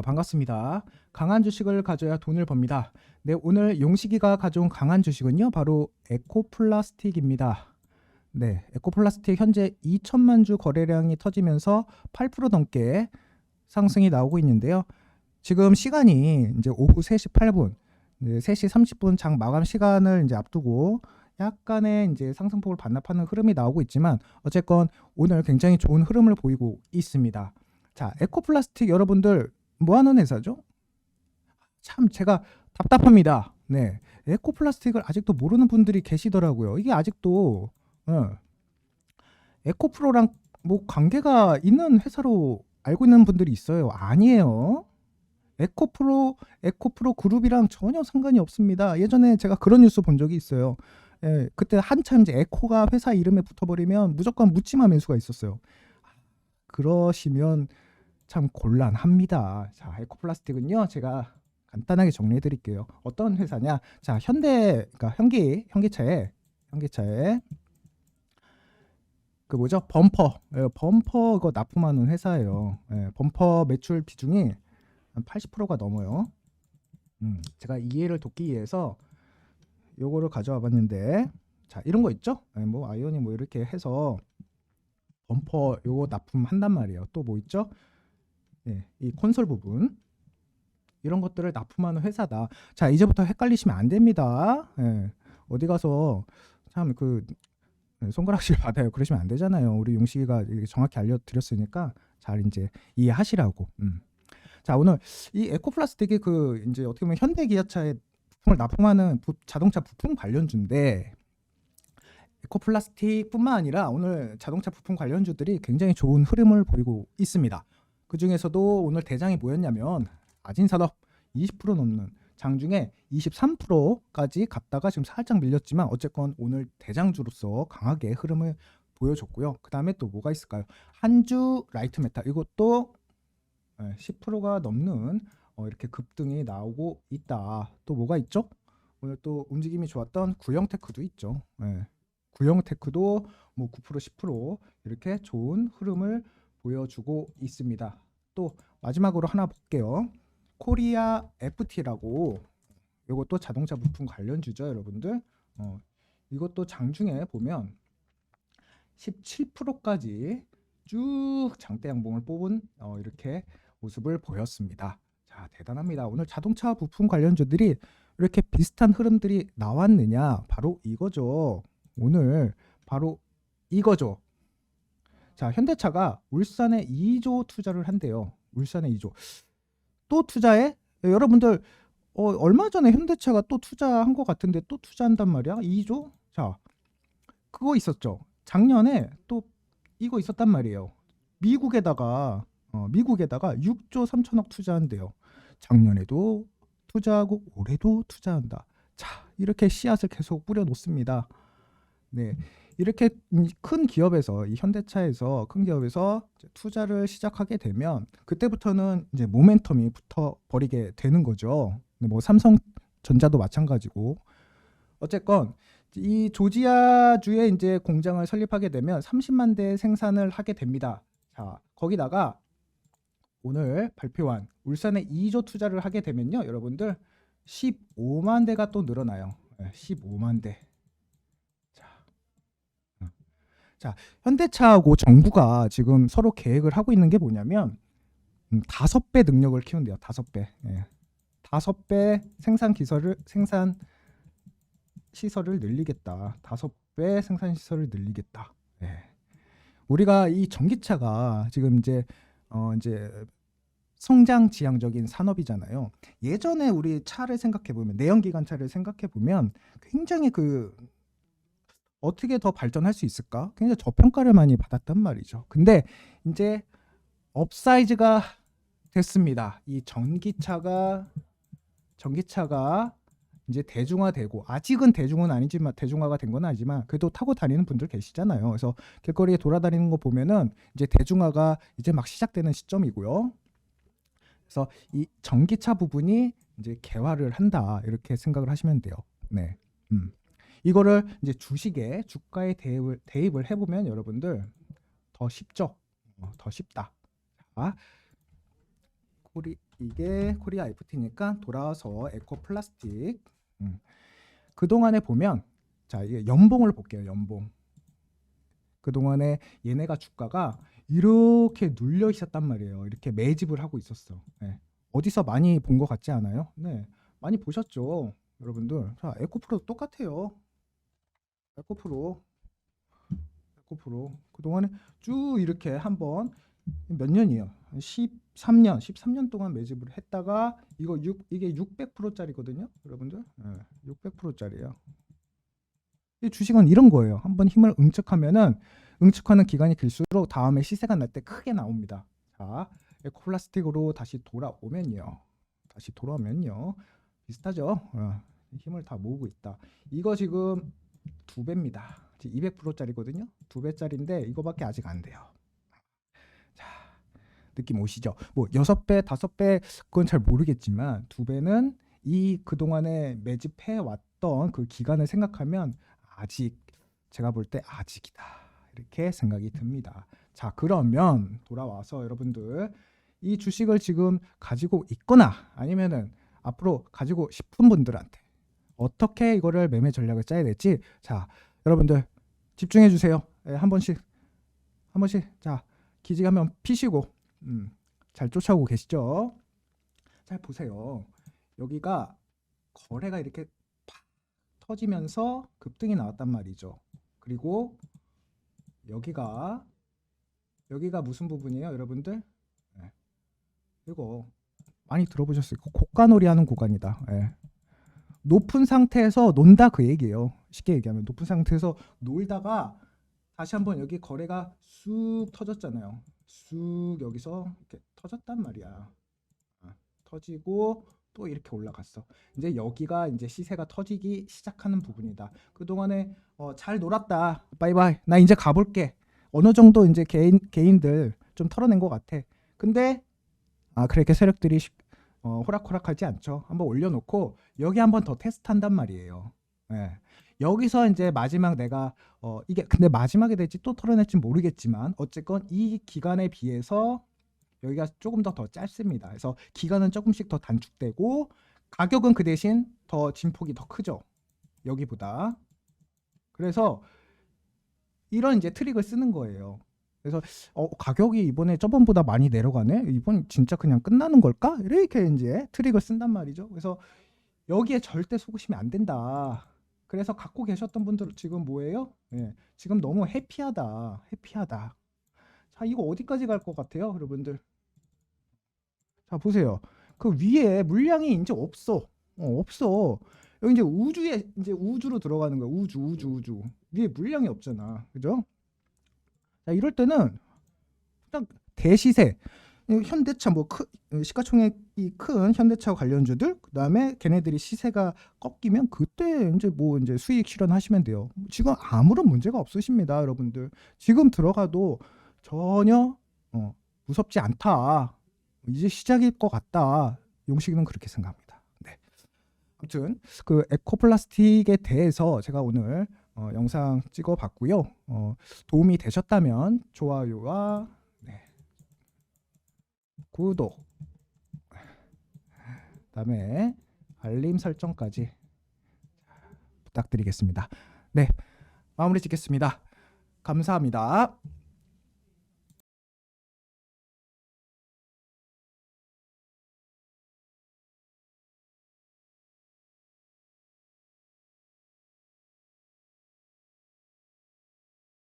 자, 반갑습니다. 강한 주식을 가져야 돈을 법니다. 네, 오늘 용식이가 가져온 강한 주식은요, 바로 에코플라스틱입니다. 네, 에코플라스틱 현재 2천만 주 거래량이 터지면서 8% 넘게 상승이 나오고 있는데요. 지금 시간이 이제 오후 3시 8분, 네, 3시 30분 장 마감 시간을 이제 앞두고 약간의 이제 상승폭을 반납하는 흐름이 나오고 있지만 어쨌건 오늘 굉장히 좋은 흐름을 보이고 있습니다. 자, 에코플라스틱 여러분들 뭐 하는 회사죠? 참 제가 답답합니다. 네. 에코 플라스틱을 아직도 모르는 분들이 계시더라고요. 이게 아직도 어, 에코프로랑 뭐 관계가 있는 회사로 알고 있는 분들이 있어요. 아니에요. 에코프로 에코프로 그룹이랑 전혀 상관이 없습니다. 예전에 제가 그런 뉴스 본 적이 있어요. 예, 그때 한참 이제 에코가 회사 이름에 붙어버리면 무조건 묻지마 매수가 있었어요. 그러시면 참 곤란합니다. 자, 에코플라스틱은요, 제가 간단하게 정리해 드릴게요. 어떤 회사냐? 자, 현대, 그러니까 현기, 현기차에, 현기차에 그 뭐죠? 범퍼, 예, 범퍼 그 납품하는 회사예요. 예, 범퍼 매출 비중이 한 80%가 넘어요. 음, 제가 이해를 돕기 위해서 요거를 가져와 봤는데, 자, 이런 거 있죠? 예, 뭐 아이오니 뭐 이렇게 해서 범퍼 요거 납품한단 말이에요. 또 뭐 있죠? 예, 이 콘솔 부분 이런 것들을 납품하는 회사다. 자, 이제부터 헷갈리시면 안 됩니다. 예, 어디 가서 참그 예, 손가락질 받아요. 그러시면 안 되잖아요. 우리 용식이가 정확히 알려드렸으니까 잘 이제 이해하시라고. 음. 자, 오늘 이 에코플라스틱이 그 이제 어떻게 보면 현대 기아차에 부품을 납품하는 부- 자동차 부품 관련주인데 에코플라스틱뿐만 아니라 오늘 자동차 부품 관련주들이 굉장히 좋은 흐름을 보이고 있습니다. 그 중에서도 오늘 대장이 뭐였냐면 아진산업 20% 넘는 장중에 23%까지 갔다가 지금 살짝 밀렸지만 어쨌건 오늘 대장주로서 강하게 흐름을 보여줬고요. 그 다음에 또 뭐가 있을까요? 한주 라이트 메탈 이것도 10%가 넘는 어, 이렇게 급등이 나오고 있다. 또 뭐가 있죠? 오늘 또 움직임이 좋았던 구형테크도 있죠. 예. 구형테크도 뭐 9% 10% 이렇게 좋은 흐름을 보여주고 있습니다. 또 마지막으로 하나 볼게요. 코리아 FT라고 이것도 자동차 부품 관련주죠, 여러분들. 어, 이것도 장중에 보면 17%까지 쭉 장대 양봉을 뽑은 어, 이렇게 모습을 보였습니다. 자, 대단합니다. 오늘 자동차 부품 관련주들이 이렇게 비슷한 흐름들이 나왔느냐? 바로 이거죠. 오늘 바로 이거죠. 자, 현대차가 울산에 2조 투자를 한대요. 울산에 2조. 또 투자해? 예, 여러분들 어, 얼마 전에 현대차가 또 투자한 것 같은데 또 투자한단 말이야? 2조? 자, 그거 있었죠. 작년에 또 이거 있었단 말이에요. 미국에다가 어, 미국에다가 6조 3천억 투자한대요. 작년에도 투자하고 올해도 투자한다. 자, 이렇게 씨앗을 계속 뿌려 놓습니다. 네. 이렇게 음, 큰 기업에서 이 현대차에서 큰 기업에서 투자를 시작하게 되면 그때부터는 이제 모멘텀이 붙어 버리게 되는 거죠. 네, 뭐 삼성전자도 마찬가지고 어쨌건 이 조지아 주에 이제 공장을 설립하게 되면 30만 대 생산을 하게 됩니다. 자, 거기다가 오늘 발표한 울산에 2조 투자를 하게 되면요, 여러분들 15만 대가 또 늘어나요. 네, 15만 대. 자, 어. 자, 현대차하고 정부가 지금 서로 계획을 하고 있는 게 뭐냐면 음, 다섯 배 능력을 키운대요. 다섯 배. 예. 다섯 배 생산 기술을 생산 시설을 늘리겠다. 다섯 배 생산 시설을 늘리겠다. 예. 우리가 이 전기차가 지금 이제 어 이제 성장 지향적인 산업이잖아요. 예전에 우리 차를 생각해 보면 내연기관 차를 생각해 보면 굉장히 그 어떻게 더 발전할 수 있을까? 굉장히 저평가를 많이 받았단 말이죠. 근데 이제 업사이즈가 됐습니다. 이 전기차가 전기차가 이제 대중화되고 아직은 대중은 아니지만 대중화가 된 건 아니지만 그래도 타고 다니는 분들 계시잖아요. 그래서 길거리에 돌아다니는 거 보면은 이제 대중화가 이제 막 시작되는 시점이고요. 그래서 이 전기차 부분이 이제 개화를 한다 이렇게 생각을 하시면 돼요. 네, 음. 이거를 이제 주식에 주가에 대입을 대입을 해보면 여러분들 더 쉽죠. 어, 더 쉽다. 자, 코리 이게 코리아 FT니까 돌아와서 에코플라스틱. 음. 그 동안에 보면 자 이게 연봉을 볼게요. 연봉. 그 동안에 얘네가 주가가 이렇게 눌려 있었단 말이에요. 이렇게 매집을 하고 있었어. 네. 어디서 많이 본 것 같지 않아요? 네, 많이 보셨죠, 여러분들. 자, 에코프로 똑같아요. 에코프로, 에코프로. 그 동안에 쭉 이렇게 한번 몇 년이에요? 13년, 13년 동안 매집을 했다가 이거 6 이게 600%짜리거든요, 여러분들. 네, 600%짜리예요. 이 주식은 이런 거예요. 한번 힘을 응축하면은 응축하는 기간이 길수록 다음에 시세가 날 때 크게 나옵니다. 자, 에코플라스틱으로 다시 돌아오면요. 다시 돌아오면요. 비슷하죠? 어, 힘을 다 모으고 있다. 이거 지금 두 배입니다. 200%짜리거든요. 두 배짜리인데 이거밖에 아직 안 돼요. 자, 느낌 오시죠? 뭐 여섯 배, 다섯 배 그건 잘 모르겠지만 두 배는 이 그동안에 매집해 왔던 그 기간을 생각하면 아직 제가 볼 때 아직이다. 이렇게 생각이 듭니다. 자, 그러면 돌아와서 여러분들 이 주식을 지금 가지고 있거나 아니면은 앞으로 가지고 싶은 분들한테 어떻게 이거를 매매 전략을 짜야 될지 자, 여러분들 집중해 주세요. 예, 한 번씩 한 번씩 자, 기지하면 피시고 음, 잘 쫓아오고 계시죠? 잘 보세요. 여기가 거래가 이렇게 팍 터지면서 급등이 나왔단 말이죠. 그리고 여기가 여기가 무슨 부분이에요, 여러분들? 네. 이거 많이 들어보셨을 거예요. 고가놀이 하는 구간이다. 예. 높은 상태에서 논다 그 얘기예요. 쉽게 얘기하면 높은 상태에서 놀다가 다시 한번 여기 거래가 쑥 터졌잖아요. 쑥 여기서 이렇게 터졌단 말이야. 아, 터지고 또 이렇게 올라갔어. 이제 여기가 이제 시세가 터지기 시작하는 부분이다. 그 동안에 어, 잘 놀았다. 바이바이. 나 이제 가볼게. 어느 정도 이제 개인 개인들 좀 털어낸 것 같아. 근데 아 그렇게 세력들이 시- 어, 호락호락하지 않죠. 한번 올려놓고 여기 한번 더 테스트한단 말이에요. 예. 여기서 이제 마지막 내가 어 이게 근데 마지막에 될지 또 털어낼지 모르겠지만 어쨌건 이 기간에 비해서 여기가 조금 더 더 짧습니다. 그래서 기간은 조금씩 더 단축되고 가격은 그 대신 더 진폭이 더 크죠. 여기보다. 그래서 이런 이제 트릭을 쓰는 거예요. 그래서 어, 가격이 이번에 저번보다 많이 내려가네. 이번 진짜 그냥 끝나는 걸까? 이렇게 이제 트릭을 쓴단 말이죠. 그래서 여기에 절대 속으시면 안 된다. 그래서 갖고 계셨던 분들 지금 뭐예요? 예, 지금 너무 해피하다. 해피하다. 자, 이거 어디까지 갈 것 같아요, 여러분들? 자, 보세요. 그 위에 물량이 이제 없어. 어, 없어. 여기 이제 우주에 이제 우주로 들어가는 거야. 우주, 우주, 우주. 위에 물량이 없잖아. 그죠? 자, 이럴 때는 그냥 대시세 이 현대차 뭐 크, 시가총액이 큰 현대차 관련주들 그다음에 걔네들이 시세가 꺾이면 그때 이제 뭐 이제 수익 실현하시면 돼요. 지금 아무런 문제가 없으십니다, 여러분들. 지금 들어가도 전혀 어, 무섭지 않다. 이제 시작일 것 같다. 용식은 그렇게 생각합니다. 네. 아무튼 그 에코플라스틱에 대해서 제가 오늘 어, 영상 찍어봤고요. 어, 도움이 되셨다면 좋아요와 네, 구독, 그다음에 알림 설정까지 부탁드리겠습니다. 네, 마무리 짓겠습니다. 감사합니다.